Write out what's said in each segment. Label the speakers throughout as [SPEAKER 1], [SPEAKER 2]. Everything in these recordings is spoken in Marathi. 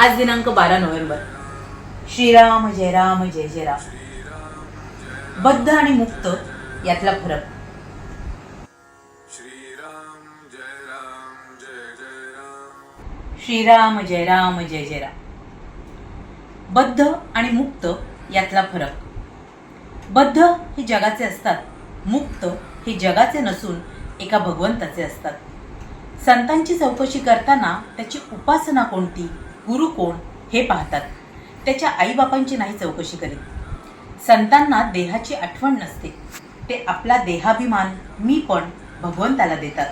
[SPEAKER 1] आज दिनांक बारा नोव्हेंबर. श्रीराम जय राम जय जय राम. बद्ध आणि मुक्त यातला फरक.
[SPEAKER 2] श्रीराम जय राम जय जय राम.
[SPEAKER 1] श्रीराम जय राम जय जय राम. बद्ध आणि मुक्त यातला फरक. बद्ध हे जगाचे असतात मुक्त हे जगाचे नसून एका भगवंताचे असतात. संतांची चौकशी करताना त्याची उपासना कोणती? गुरु कोण हे पाहतात. त्याच्या आईबापांची नाही चौकशी करीत. संतांना देहाची आठवण नसते. ते आपला देहाभिमान मी पण भगवंताला देतात.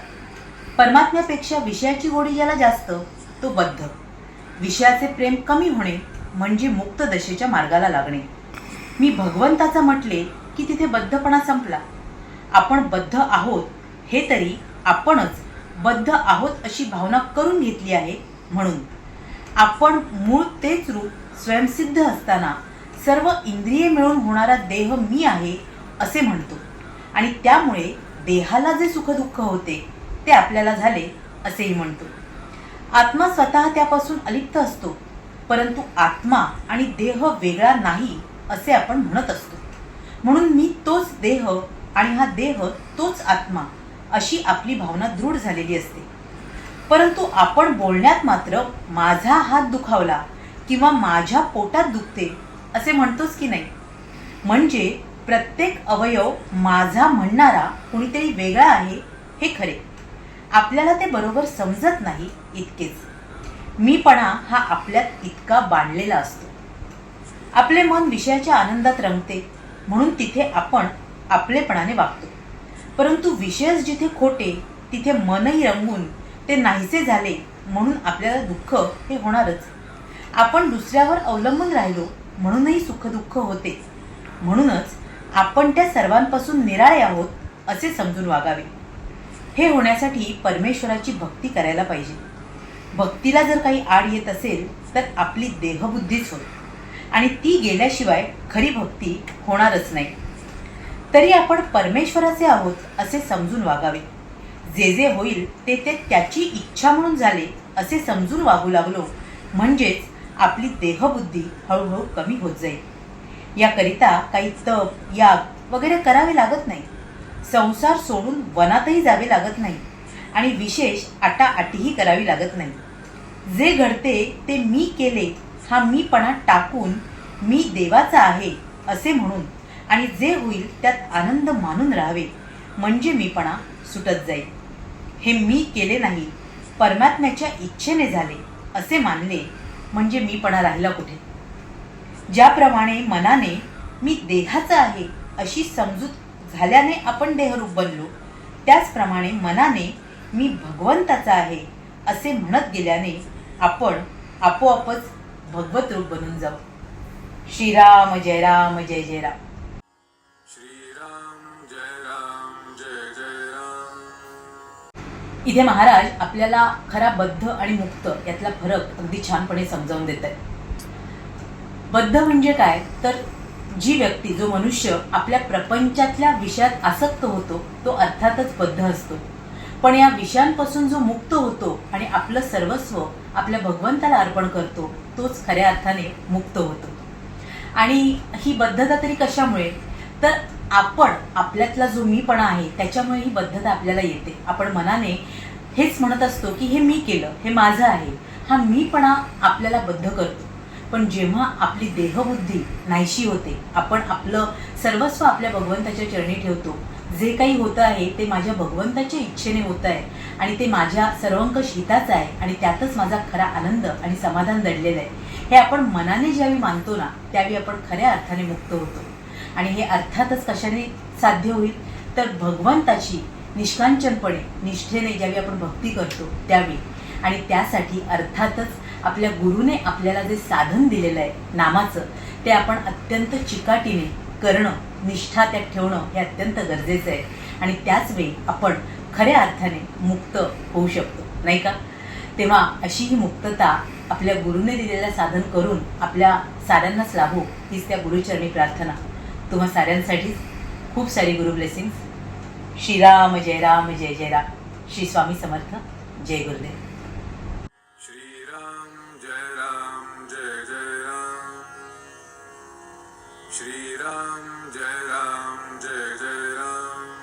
[SPEAKER 1] परमात्म्यापेक्षा विषयाची गोडी ज्याला जास्त तो बद्ध. विषयाचे प्रेम कमी होणे म्हणजे मुक्त दशेच्या मार्गाला लागणे. मी भगवंताचा म्हटले की तिथे बद्धपणा संपला. आपण बद्ध आहोत हे तरी आपणच बद्ध आहोत अशी भावना करून घेतली आहे म्हणून. आपण मूळ तेच रूप स्वयंसिद्ध असताना सर्व इंद्रिये मिळून होणारा देह मी आहे असे म्हणतो. आणि त्यामुळे देहाला जे सुखदुःख होते ते आपल्याला झाले असेही म्हणतो. आत्मा स्वतः त्यापासून अलिप्त असतो परंतु आत्मा आणि देह वेगळा नाही असे आपण म्हणत असतो. म्हणून मी तोच देह आणि हा देह तोच आत्मा अशी आपली भावना दृढ झालेली असते. परंतु आपण बोलण्यात मात्र माझा हात दुखावला किंवा माझ्या पोटात दुखते असे म्हणतोच की नाही? म्हणजे प्रत्येक अवयव माझा म्हणणारा कुणीतरी वेगळा आहे हे खरे. आपल्याला ते बरोबर समजत नाही इतकेच. मीपणा हा आपल्यात इतका बांधलेला असतो. आपले मन विषयाच्या आनंदात रंगते म्हणून तिथे आपण आपलेपणाने वागतो. परंतु विषयच जिथे खोटे तिथे मनही रंगून ते नाहीसे झाले म्हणून आपल्याला दुःख हे होणारच. आपण दुसऱ्यावर अवलंबून राहिलो म्हणूनही सुखदुःख होते. म्हणूनच आपण त्या सर्वांपासून निराळे आहोत असे समजून वागावे. हे होण्यासाठी परमेश्वराची भक्ती करायला पाहिजे. भक्तीला जर काही आड येत असेल तर आपली देहबुद्धीच होईल आणि ती गेल्याशिवाय खरी भक्ती होणारच नाही. तरी आपण परमेश्वराचे आहोत असे समजून वागावे. जे जे होईल ते ते त्याची इच्छा म्हणून झाले असे समजून वागू लागलो. म्हणजेच आपली देहबुद्धी हळूहळू कमी होत जाईल. याकरिता काही तप याग वगैरे करावे लागत नाही. संसार सोडून वनातही जावे लागत नाही. आणि विशेष आटाआटीही करावी लागत नाही. जे घडते ते मी केले हा मीपणा टाकून मी देवाचा आहे असे म्हणून. आणि जे होईल त्यात आनंद मानून राहावे. म्हणजे मीपणा सुटत जाईल. हे मी केले नाही. परमात्म्याच्या इच्छेने झाले असे मानले. म्हणजे मीपणा राहिला कुठे? ज्याप्रमाणे मनाने मी देहाचा आहे अशी समजूत झाल्याने आपण देहरूप बनलो. त्याचप्रमाणे मनाने मी भगवंताचा आहे असे म्हणत गेल्याने आपण आपोआपच भगवत रूप बनून जाऊ. श्रीराम जय राम जय जय राम. इथे महाराज आपल्याला खरा बद्ध आणि मुक्त यातला फरक अगदी छानपणे समजावून देत आहे बद्ध म्हणजे काय? तर जी व्यक्ती जो मनुष्य आपल्या प्रपंचातल्या विषयात आसक्त होतो तो अर्थातच बद्ध असतो. पण या विषयांपासून जो मुक्त होतो आणि आपलं सर्वस्व आपल्या भगवंताला अर्पण करतो तोच खऱ्या अर्थाने मुक्त होतो. आणि ही बद्धता तरी कशामुळे? तर आपण आपल्यातला जो मीपणा आहे त्याच्यामुळे ही बद्धता आपल्याला येते. आपण मनाने हेच म्हणत असतो की हे मी केलं हे माझं आहे. हा मीपणा आपल्याला बद्ध करतो. पण जेव्हा आपली देहबुद्धी नाहीशी होते आपण आपलं सर्वस्व आपल्या भगवंताच्या चरणी ठेवतो. जे काही होतं आहे ते माझ्या भगवंताच्या इच्छेने होत आहे आणि ते माझ्या सर्वंकष हिताचं आहे आणि त्यातच माझा खरा आनंद आणि समाधान दडलेलं आहे. हे आपण मनाने ज्यावेळी मानतो ना त्यावेळी आपण खऱ्या अर्थाने मुक्त होतो. आणि हे अर्थातच कशाने साध्य होईल? तर भगवंताची निष्कांचनपणे निष्ठेने ज्यावेळी आपण भक्ती करतो त्यावेळी. आणि त्यासाठी अर्थातच आपल्या गुरुने आपल्याला जे साधन दिलेलं आहे नामाचं ते आपण अत्यंत चिकाटीने करणं निष्ठा त्यात ठेवणं हे अत्यंत गरजेचं आहे. आणि त्याच वेळी आपण खऱ्या अर्थाने मुक्त होऊ शकतो नाही का? तेव्हा अशी ही मुक्तता आपल्या गुरुने दिलेलं साधन करून आपल्या साऱ्यांनाच लाभो हीच त्या गुरुचरणी प्रार्थना. तुम्हा साऱ्यांसाठी खूप सारी गुरु ब्लेसिंग्स श्रीराम जय राम जय जय राम. श्री स्वामी समर्थ जय गुरुदेव.
[SPEAKER 2] श्री राम जय राम. जय जय राम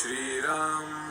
[SPEAKER 2] श्री राम.